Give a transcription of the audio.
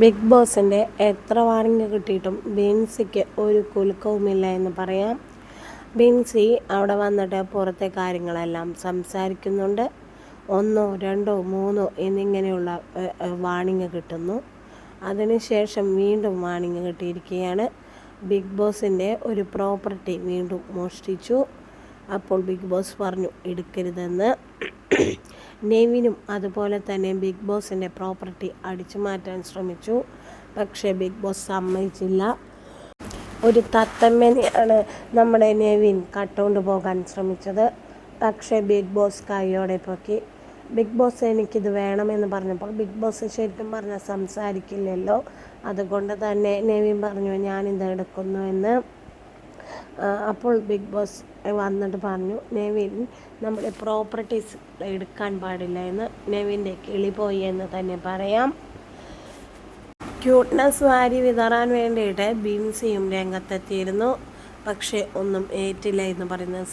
Big ബോസിന്റെ എത്ര warning കിട്ടിയിട്ടും ബിൻസിക്ക് ഒരു കുലുക്കവുമില്ല എന്ന് പറയാം. ബിൻസി അവിടെ വന്നിട്ട് പുറത്തെ കാര്യങ്ങളെല്ലാം സംസാരിക്കുന്നുണ്ട്. ഒന്നോ രണ്ടോ മൂന്നോ എന്നിങ്ങനെയുള്ള വാണിംഗ് കിട്ടുന്നു. അതിനുശേഷം വീണ്ടും വാണിംഗ് കിട്ടിയിരിക്കുകയാണ്. ബിഗ് ബോസിന്റെ ഒരു പ്രോപ്പർട്ടി വീണ്ടും മോഷ്ടിച്ചു. അപ്പോൾ ബിഗ് ബോസ് പറഞ്ഞു എടുക്കരുതെന്ന്. നെവിനും അതുപോലെ തന്നെ ബിഗ് ബോസിന്റെ പ്രോപ്പർട്ടി അടിച്ചു മാറ്റാൻ ശ്രമിച്ചു. പക്ഷേ ബിഗ് ബോസ് സമ്മതിച്ചില്ല. ഒരു തത്തമ്മനെയാണ് നമ്മുടെ നെവിൻ കട്ടുകൊണ്ട് പോകാൻ ശ്രമിച്ചത്. പക്ഷേ ബിഗ് ബോസ് കൈയോടെ പൊക്കി. ബിഗ് ബോസ് എനിക്കിത് വേണമെന്ന് പറഞ്ഞപ്പോൾ ബിഗ് ബോസ് ശരിക്കും പറഞ്ഞാൽ സംസാരിക്കില്ലല്ലോ. അതുകൊണ്ട് തന്നെ നെവിൻ പറഞ്ഞു ഞാനിത് എടുക്കുന്നു എന്ന്. അപ്പോൾ ബിഗ് ബോസ് വന്നിട്ട് പറഞ്ഞു നെവിൻ നമ്മുടെ പ്രോപ്പർട്ടീസ് എടുക്കാൻ പാടില്ല എന്ന് നെവിന്റെ കിളി പോയി എന്ന് തന്നെ പറയാം. ക്യൂട്ട്നെസ് വാരി വിതറാൻ വേണ്ടിയിട്ട് ബിൻസിയും രംഗത്തെത്തിയിരുന്നു. പക്ഷേ ഒന്നും ഏറ്റില്ല എന്ന് പറയുന്നത്